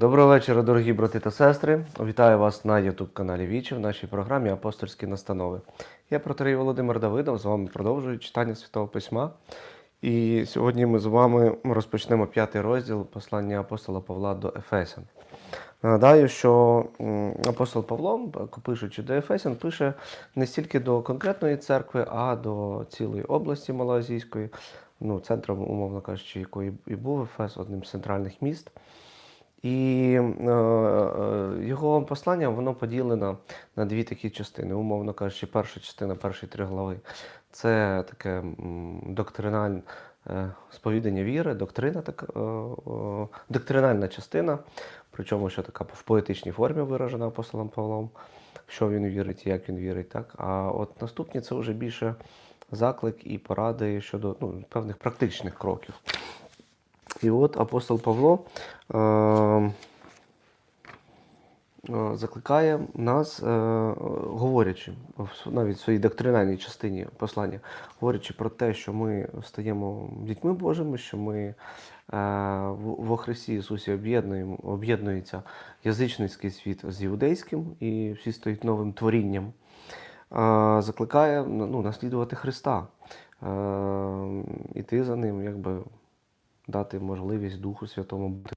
Доброго вечора, дорогі брати та сестри. Вітаю вас на youtube каналі Вічі в нашій програмі Апостольські настанови. Я протерей Володимир Давидов, з вами продовжую читання Святого Письма. І сьогодні ми з вами розпочнемо п'ятий розділ послання апостола Павла до Ефесян. Нагадаю, що апостол Павло, пишучи до Ефесян, пише не стільки до конкретної церкви, а до цілої області Малоазійської, ну, центром, умовно кажучи, якої і був Ефес, одним з центральних міст. І е, е, його послання воно поділено на дві такі частини. Умовно кажучи, перша частина, перші три глави це таке доктринальне сповідання віри, доктрина, така, е, е, доктринальна частина, причому що така в поетичній формі виражена апостолом Павлом, що він вірить як він вірить. Так? А от наступні це вже більше заклик і поради щодо ну, певних практичних кроків. І от апостол Павло е, закликає нас, е, говорячи, навіть в своїй доктринальній частині послання, говорячи про те, що ми стаємо дітьми Божими, що ми е, во Христі Ісусі об'єднується язичницький світ з іудейським і всі стають новим творінням. Е, закликає ну, наслідувати Христа, е, іти за ним, якби дати можливість Духу Святому бути.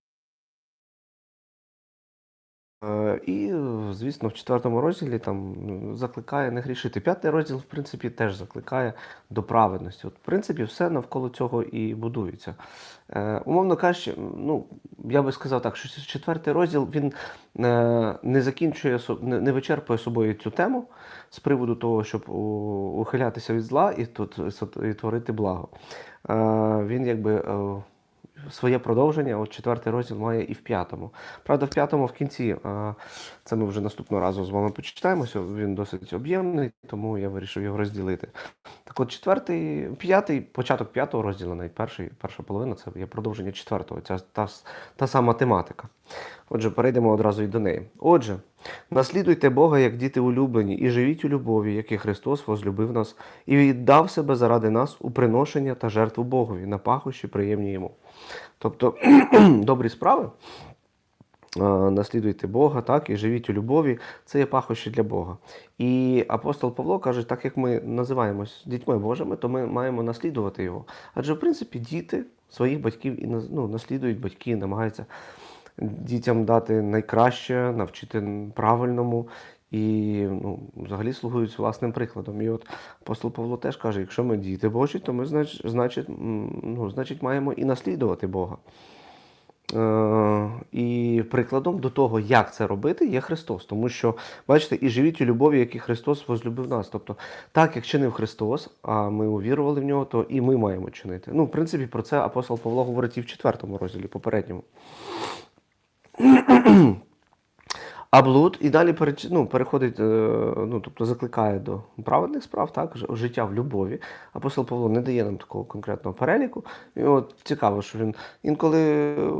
Е, І, звісно, в четвертому розділі там ну, закликає не грішити. П'ятий розділ, в принципі, теж закликає до праведності. От, в принципі, все навколо цього і будується. Е, умовно кажучи, ну, я би сказав так, що четвертий розділ він е, не закінчує, не вичерпує собою цю тему з приводу того, щоб ухилятися від зла і, тут, і творити благо. Е, він якби. е, своє продовження. От четвертий розділ має і в п'ятому. Правда, в п'ятому в кінці, це ми вже наступного разу з вами почитаємося. Він досить об'ємний, тому я вирішив його розділити. Так от, четвертий, п'ятий, початок п'ятого розділу, навіть перша половина це є продовження четвертого. Ця та, та сама тематика. Отже, перейдемо одразу і до неї. Отже, наслідуйте Бога як діти улюблені, і живіть у любові, як і Христос возлюбив нас, і віддав себе заради нас у приношення та жертву Богові на пахощі приємні йому. Тобто добрі справи. Наслідуйте Бога, так, і живіть у любові, це є пахощі для Бога. І апостол Павло каже, так як ми називаємось дітьми Божими, то ми маємо наслідувати його. Адже, в принципі, діти своїх батьків і ну, наслідують батьки, намагаються дітям дати найкраще, навчити правильному і ну, взагалі слугують власним прикладом. І от апостол Павло теж каже: якщо ми діти Божі, то ми знач, значить, ну, значить маємо і наслідувати Бога. Е, І прикладом до того, як це робити, є Христос. Тому що, бачите, і живіть у любові, як і Христос возлюбив нас. Тобто, так як чинив Христос, а ми увірували в нього, то і ми маємо чинити. Ну, в принципі, про це апостол Павло говорить і в четвертому розділі, попередньому. А блуд і далі ну, переходить, е, ну, тобто закликає до праведних справ, так, життя в любові. Апостол Павло не дає нам такого конкретного переліку. І от цікаво, що він інколи е,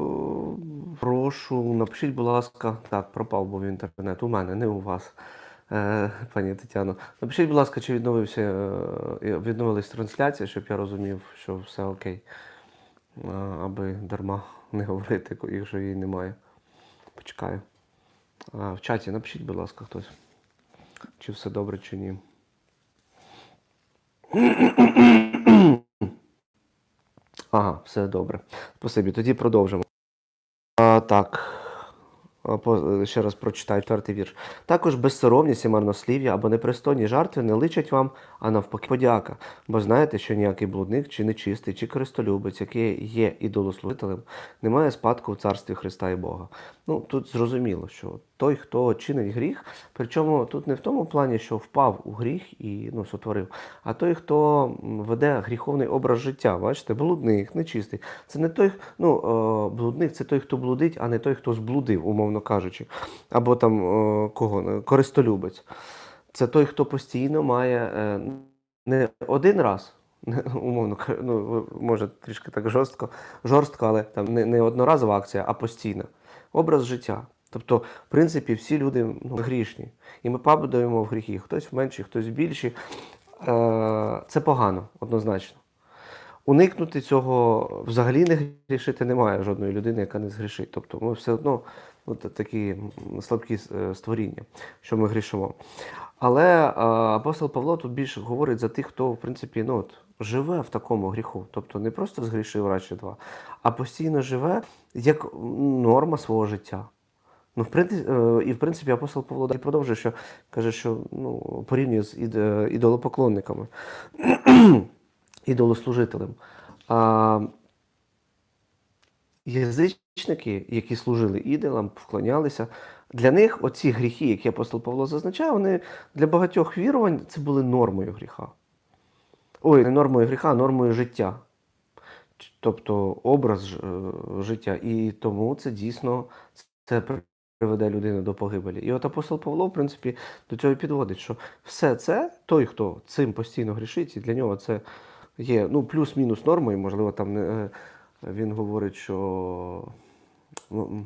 прошу, напишіть, будь ласка, так, пропав був інтернет. У мене, не у вас, е, пані Тетяно. Напишіть, будь ласка, чи відновився, відновилась трансляція, щоб я розумів, що все окей. Аби дарма не говорити, якщо її немає. Почекаю. В чаті напишіть, будь ласка, хтось. Чи все добре, чи ні. Ага, все добре. Спасибі. Тоді продовжимо. А, так. А, по- Ще раз прочитаю четвертий вірш. Також безсоромність і марнослів'я або непристойні жартви не личать вам, а навпаки подяка. Бо знаєте, що ніякий блудник, чи нечистий, чи користолюбець, який є ідолослужителем, не має спадку в царстві Христа і Бога. Ну, тут зрозуміло, що той, хто чинить гріх, причому тут не в тому плані, що впав у гріх і ну, сотворив, а той, хто веде гріховний образ життя. Бачите, блудник, нечистий. Це не той, ну, е, блудник це той, хто блудить, а не той, хто зблудив, умовно кажучи. Або там е, кого, е, користолюбець. Це той, хто постійно має е, не один раз. Умовно, ну, може трішки так жорстко, жорстко, але там не, не одноразова акція, а постійна. Образ життя. Тобто, в принципі, всі люди ну, грішні. І ми падаємо в гріхи. Хтось менші, хтось більші. Це погано, однозначно. Уникнути цього взагалі не грішити немає жодної людини, яка не згрішить. Тобто ми все одно от такі слабкі е, створіння, що ми грішимо. Але е, апостол Павло тут більше говорить за тих, хто в принципі ну, от, живе в такому гріху. Тобто не просто згрішив раз чи два, а постійно живе як норма свого життя. Ну, в принципі, і в принципі апостол Павло далі продовжує, що каже, що ну, порівнює з е, ідолопоклонниками, ідолослужителем. А, язичники, які служили ідолам, вклонялися, для них оці гріхи, які апостол Павло зазначає, вони для багатьох вірувань це були нормою гріха. Ой, не нормою гріха, а нормою життя. Тобто образ е, життя. І тому це дійсно це приведе людину до погибелі. І от апостол Павло, в принципі, до цього підводить, що все це, той, хто цим постійно грішить, і для нього це є ну, плюс-мінус нормою, можливо, там е, він говорить, що ну,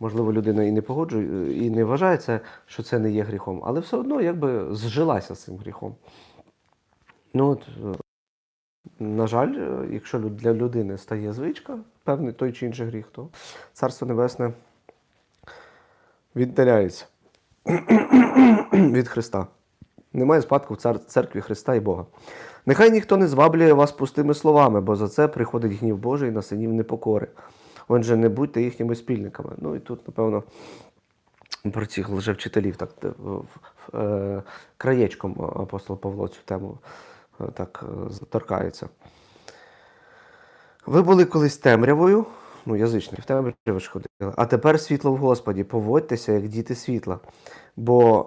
можливо, людина і не погоджує, і не вважає це, що це не є гріхом, але все одно якби зжилася з цим гріхом. Ну, от, е, на жаль, е, якщо для людини стає звичка, певний той чи інший гріх, то Царство Небесне віддаляється від Христа. Немає спадку в церкві Христа і Бога. Нехай ніхто не зваблює вас пустими словами, бо за це приходить гнів Божий на синів непокори. Отже, не будьте їхніми спільниками. Ну і тут, напевно, про цих лжевчителів так е, е, краєчком апостол Павло цю тему е, так е, торкається. Ви були колись темрявою, ну, язичники, в темряві ж ходили, а тепер світло в Господі, поводьтеся, як діти світла. Бо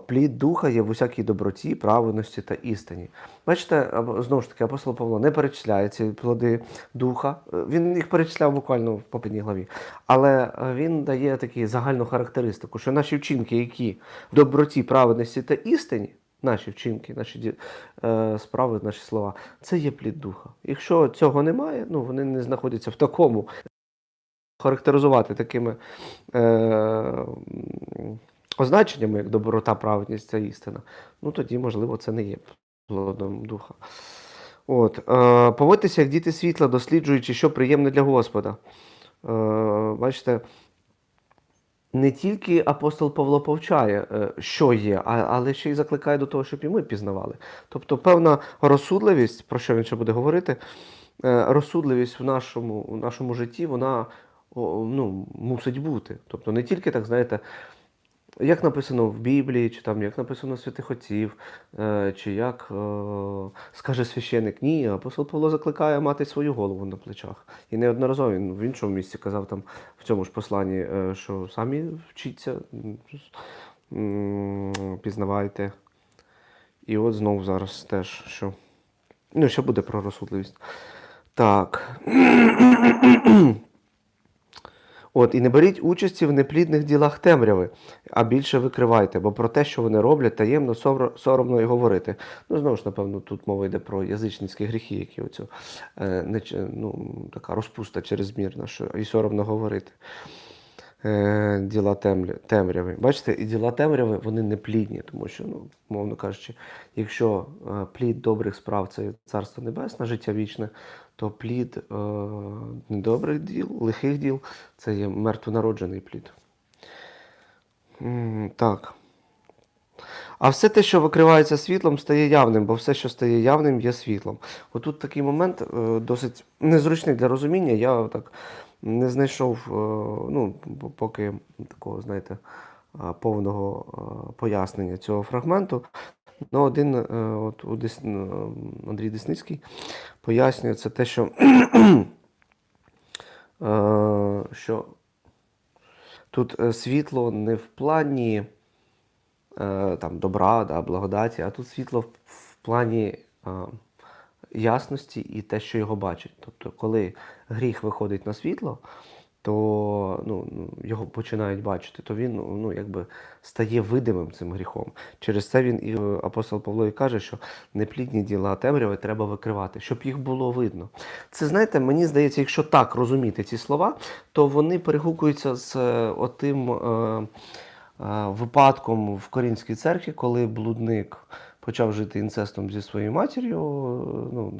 е, плід духа є в усякій доброті, праведності та істині. Бачите, знову ж таки, апостол Павло не перечисляє ці плоди духа. Е, Він їх перечисляв буквально в попередній главі. Але е, він дає таку загальну характеристику, що наші вчинки, які в доброті, праведності та істині, наші вчинки, наші е, справи, наші слова, це є плід духа. Якщо цього немає, ну вони не знаходяться в такому характеризувати такими е, означеннями, як доброта, праведність та істина, ну тоді, можливо, це не є плодом духа. От, е, поводьтеся як діти світла, досліджуючи, що приємне для Господа. Е, бачите, не тільки апостол Павло повчає, е, що є, але ще й закликає до того, щоб і ми пізнавали. Тобто певна розсудливість, про що він ще буде говорити, е, розсудливість в нашому, в нашому житті, вона ну, мусить бути. Тобто не тільки так, знаєте, як написано в Біблії, чи там як написано святих отців, е, чи як е, скаже священик, ні, апостол Павло закликає мати свою голову на плечах. І неодноразово він в іншому місці казав там в цьому ж посланні, е, що самі вчіться, пізнавайте. І от знову зараз теж, що. Ну, ще буде про розсудливість. Так. От, і не беріть участі в неплідних ділах темряви, а більше викривайте, бо про те, що вони роблять, таємно соромно і говорити. Ну, знову ж, напевно, тут мова йде про язичницькі гріхи, які оцю, е, ну, така розпуста чрезмірна, що і соромно говорити. Е, діла темряви. Бачите, і діла темряви вони не плідні, тому що, ну, мовно кажучи, якщо е, плід добрих справ це царство небесне, життя вічне, то плід е, недобрих діл, лихих діл це є мертвонароджений плід. М, Так. А все те, що викривається світлом, стає явним, бо все, що стає явним, є світлом. Отут такий момент е, досить незручний для розуміння. Я так не знайшов, е, ну, поки такого, знаєте, е, повного е, пояснення цього фрагменту. Ну, один, е, от у Андрій Десницький пояснює це те, що, е, що тут е, світло не в плані там, добра, да, благодаті, а тут світло в, плані ясності і те, що його бачить. Тобто, коли гріх виходить на світло, то ну, ну, його починають бачити, то він ну, якби стає видимим цим гріхом. Через це він і е, апостол Павло і каже, що неплідні діла темряви треба викривати, щоб їх було видно. Це знаєте, мені здається, якщо так розуміти ці слова, то вони перегукуються з е, отим. Е, е, випадком в Корінській церкві, коли блудник почав жити інцестом зі своєю матір'ю, ну,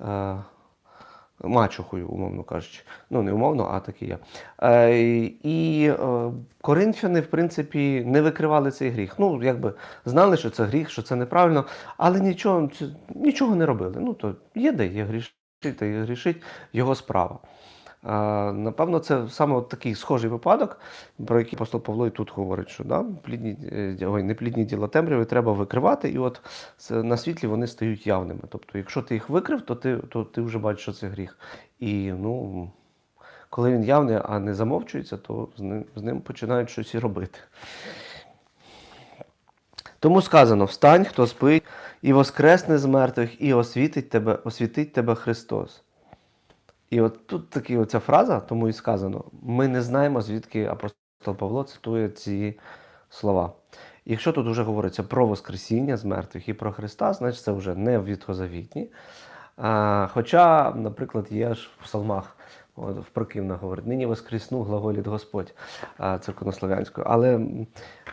е, мачухою, умовно кажучи. Ну, не умовно, а так і є. Е, і е, коринфяни, в принципі, не викривали цей гріх. Ну, якби знали, що це гріх, що це неправильно, але нічого, нічого не робили. Ну, то є де є грішить, та є грішить його справа. Напевно, це саме от такий схожий випадок, про який апостол Павло і тут говорить, що да, плідні, е, ой, неплідні діла темряви треба викривати, і от на світлі вони стають явними. Тобто, якщо ти їх викрив, то ти, то ти вже бачиш, що це гріх. І ну, коли він явний, а не замовчується, то з ним, з ним починають щось і робити. Тому сказано: встань, хто спить, і воскресне з мертвих, і освітить тебе, освітить тебе Христос. І от тут таки оця фраза, тому і сказано: ми не знаємо, звідки апостол Павло цитує ці слова. Якщо тут вже говориться про Воскресіння з мертвих і про Христа, значить це вже не ветхозавітні. А, хоча, наприклад, є ж в псалмах, от, в Прокивна говорить, нині воскресну глаголіт Господь а, церковнослов'янською. Але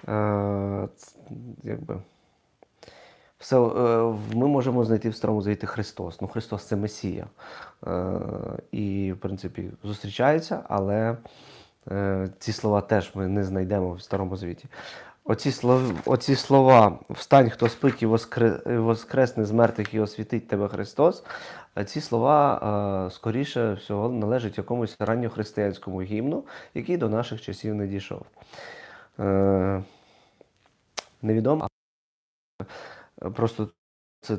е, якби, все, е, ми можемо знайти в Старому Завіті Христос. Ну, Христос це Месія. Е, І, в принципі, зустрічається, але е, ці слова теж ми не знайдемо в Старому Завіті. Оці, слова, оці слова Встань, хто спить і воскре, і воскресне з мертвих і освітить тебе Христос. Ці слова, скоріше всього, належать якомусь ранньохристиянському гімну, який до наших часів не дійшов. Невідомо, Просто це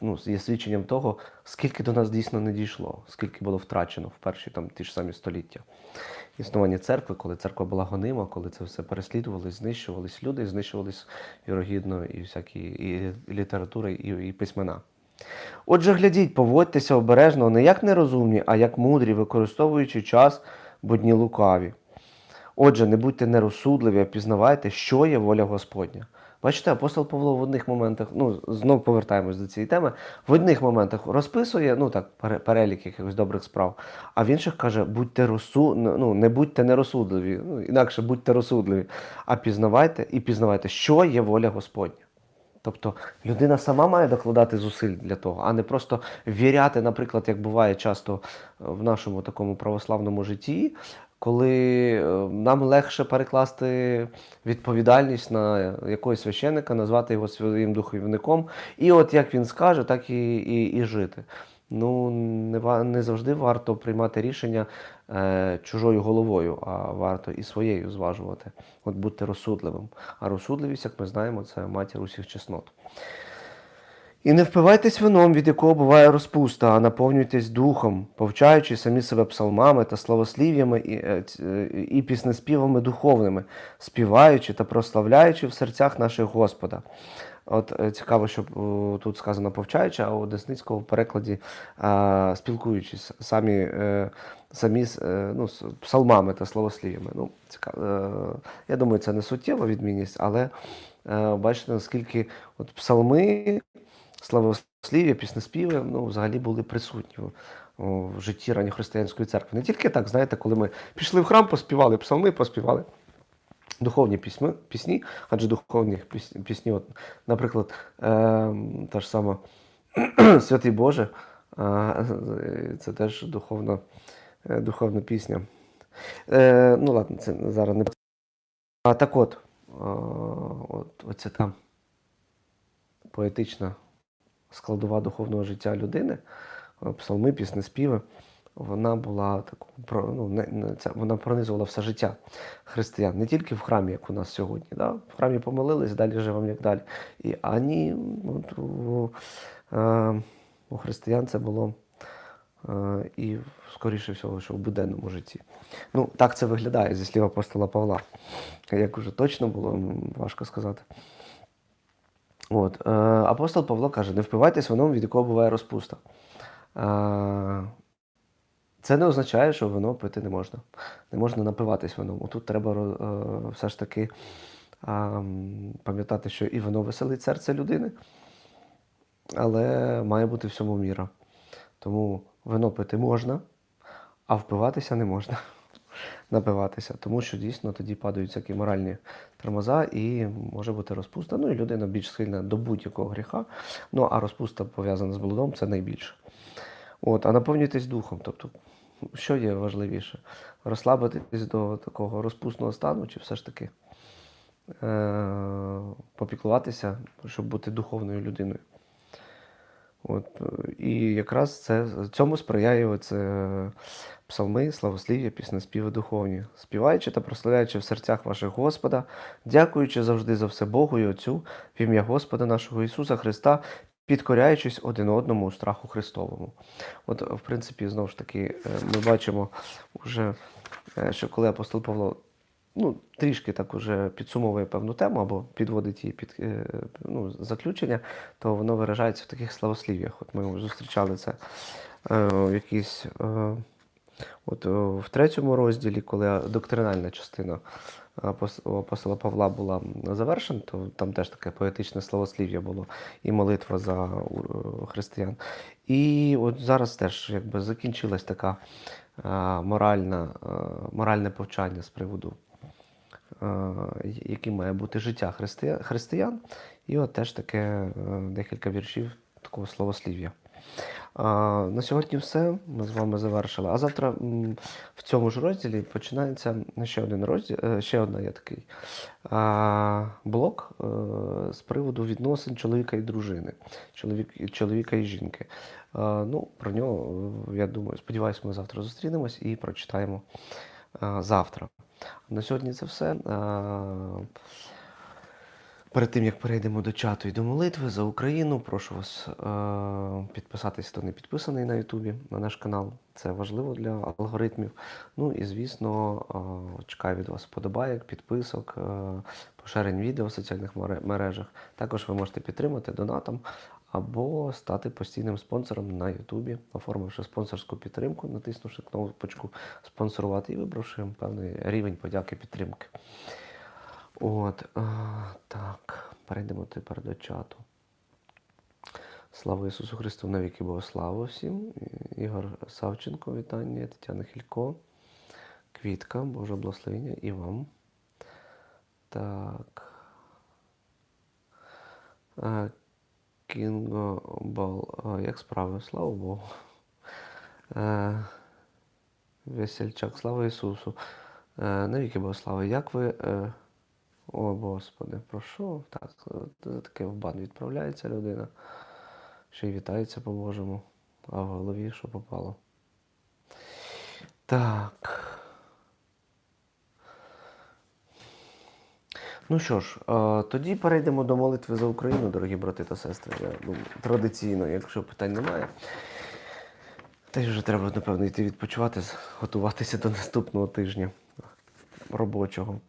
ну, є свідченням того, скільки до нас дійсно не дійшло, скільки було втрачено в перші там, ті ж самі століття. Існування церкви, коли церква була гонима, коли це все переслідувалось, знищувались люди, знищувались вірогідно і всякі і література, і, і письмена. Отже, глядіть, поводьтеся обережно не як нерозумні, а як мудрі, використовуючи час, бо дні лукаві. Отже, не будьте нерозсудливі, а пізнавайте, що є воля Господня. Бачите, апостол Павло в одних моментах, ну, знов повертаємось до цієї теми, в одних моментах розписує, ну так, пере- перелік якихось добрих справ, а в інших каже, будьте розсу... ну, не будьте нерозсудливі, ну, інакше будьте розсудливі, а пізнавайте і пізнавайте, що є воля Господня. Тобто людина сама має докладати зусиль для того, а не просто віряти, наприклад, як буває часто в нашому такому православному житті, коли е, нам легше перекласти відповідальність на якогось священника, назвати його своїм духовником, і от як він скаже, так і, і, і жити. Ну, не, не завжди варто приймати рішення е, чужою головою, а варто і своєю зважувати. От будьте розсудливим. А розсудливість, як ми знаємо, це матір усіх чеснот. І не впивайтесь вином, від якого буває розпуста, а наповнюйтесь духом, повчаючи самі себе псалмами та славослів'ями і, е, е, і піснеспівами духовними, співаючи та прославляючи в серцях наших Господа. От е, цікаво, що о, тут сказано повчаючи, а у Десницького в перекладі а, спілкуючись самі, е, самі е, ну, з псалмами та славослів'ями. Ну, цікаво. Е, я думаю, це не суттєва відмінність, але е, бачите, наскільки от псалми славослів'я, піснеспіви ну, взагалі були присутні в, житті ранньохристиянської церкви. Не тільки так, знаєте, коли ми пішли в храм, поспівали псалми, поспівали. Духовні пісьми, пісні, адже духовні піс- пісні, от, наприклад, е, та ж сама Святий Боже, е, це теж духовна, е, духовна пісня. Е, ну ладно, це зараз не. А так от, е, от оця там поетична складова духовного життя людини, е, псалми, пісні, співи, вона була таку, ну, вона пронизувала все життя християн, не тільки в храмі, як у нас сьогодні. Да? В храмі помолились, далі живемо як далі. І ані от, у, е, у християн це було е, і, скоріше всього, що в буденному житті. Ну, так це виглядає зі слів апостола Павла. Як уже точно було, важко сказати. От, е, апостол Павло каже: не впивайтесь вином, від якого буває розпуста. Е, це не означає, що вино пити не можна. Не можна напиватись вином. Тут треба е, все ж таки пам'ятати, що і вино веселить серце людини, але має бути всьому міра. Тому вино пити можна, а впиватися не можна. Напиватися, тому що дійсно тоді падають всякі моральні тормоза і може бути розпуста. Ну і людина більш схильна до будь-якого гріха. Ну а розпуста пов'язана з блудом це найбільше. От, а наповнюйтесь духом. Тобто, що є важливіше? Розслабитись до такого розпусного стану, чи все ж таки е- попіклуватися, щоб бути духовною людиною. От, і якраз це цьому сприяє оце псалми, славослів'я, піснеспіви духовні, співаючи та прославляючи в серцях ваших Господа, дякуючи завжди за все Богу і Отцю, в ім'я Господа нашого Ісуса Христа, підкоряючись один одному у страху Христовому. От, в принципі, знову ж таки, е, ми бачимо вже, е, що коли апостол Павло ну, трішки так уже підсумовує певну тему або підводить її під е, ну, заключення, то воно виражається в таких славослів'ях. От ми зустрічали це. Е, От е, в третьому розділі, коли доктринальна частина апостола Павла була завершена, то там теж таке поетичне словослів'я було і молитва за християн. І от зараз теж якби закінчилась така е, моральна, е, моральне повчання з приводу, е, яким має бути життя християн. І от теж таке е, декілька віршів такого словослів'я. На сьогодні все. Ми з вами завершили. А завтра в цьому ж розділі починається ще один розділ, е, ще одна є такий блок е, з приводу відносин чоловіка і дружини, чоловік, чоловіка і жінки. Ну, про нього, е, я думаю, сподіваюся, ми завтра зустрінемось і прочитаємо завтра. На сьогодні це все. Перед тим як перейдемо до чату і до молитви за Україну, прошу вас е- підписатись, хто не підписаний на Ютубі на наш канал. Це важливо для алгоритмів. Ну і звісно, е- чекаю від вас вподобайок, підписок, е- поширень відео в соціальних мережах. Також ви можете підтримати донатом або стати постійним спонсором на Ютубі, оформивши спонсорську підтримку, натиснувши кнопочку спонсорувати і вибравши певний рівень подяки підтримки. От, а, так, перейдемо тепер до чату. Слава Ісусу Христу, навіки Богослава всім. Ігор Савченко, вітання, Тетяна Хілько, Квітка, Боже благословення і вам. Так. Е, Кінго Бал. Як справи? Слава Богу. Е, Весельчак, слава Ісусу. Е, Навіки Богослава, як ви. О, Господи, про що? Так, е, таке в бан відправляється людина. Ще й вітається по-божому. А в голові що попало? Так. Ну що ж, е, тоді перейдемо до молитви за Україну, дорогі брати та сестри. Я думаю, традиційно, якщо питань немає. Та й вже треба, напевно, йти відпочивати, готуватися до наступного тижня робочого.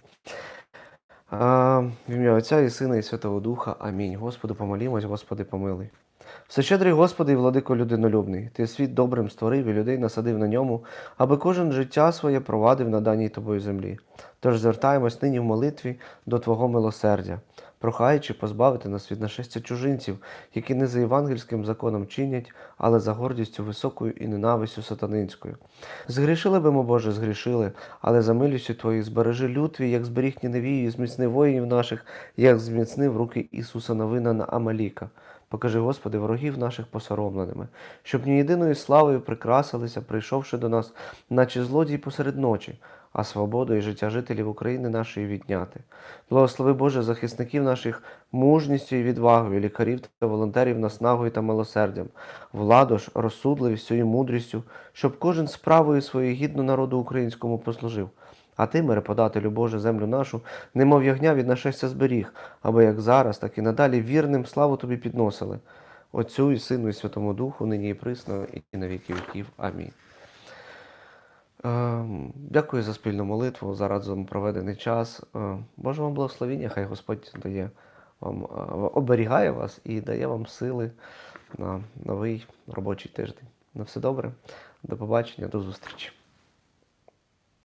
В ім'я Отця і Сина, і Святого Духа. Амінь. Господу помолімось, Господи, помилуй. Всещедрий Господи і владико людинолюбний, Ти світ добрим створив і людей насадив на ньому, аби кожен життя своє провадив на даній тобою землі. Тож звертаємось нині в молитві до Твого милосердя, прохаючи позбавити нас від нашестя чужинців, які не за євангельським законом чинять, але за гордістю високою і ненавистю сатанинською. Згрішили би ми, Боже, згрішили, але за милістю Твою збережи люд твій, як зберіг Ніневію, зміцни воїнів наших, як зміцнив руки Ісуса Новина на Амаліка. Покажи, Господи, ворогів наших посоромленими, щоб ні єдиною славою прикрасилися, прийшовши до нас, наче злодій посеред ночі, а свободу і життя жителів України нашої відняти. Благослови Боже захисників наших мужністю і відвагою, лікарів та волонтерів наснагою та милосердям, владу ж, розсудливістю і мудрістю, щоб кожен справою своєю гідно народу українському послужив. А ти, мире подателю Боже, землю нашу, немов ягня від нашестя зберіг, аби як зараз, так і надалі вірним славу тобі підносили. Отцю і Сину, і Святому Духу, нині і присно, і на віки віків. Амінь. Ем, Дякую за спільну молитву, за разом проведений час. Е, Боже вам благословіння, хай Господь дає вам, е, оберігає вас і дає вам сили на новий робочий тиждень. На все добре, до побачення, до зустрічі.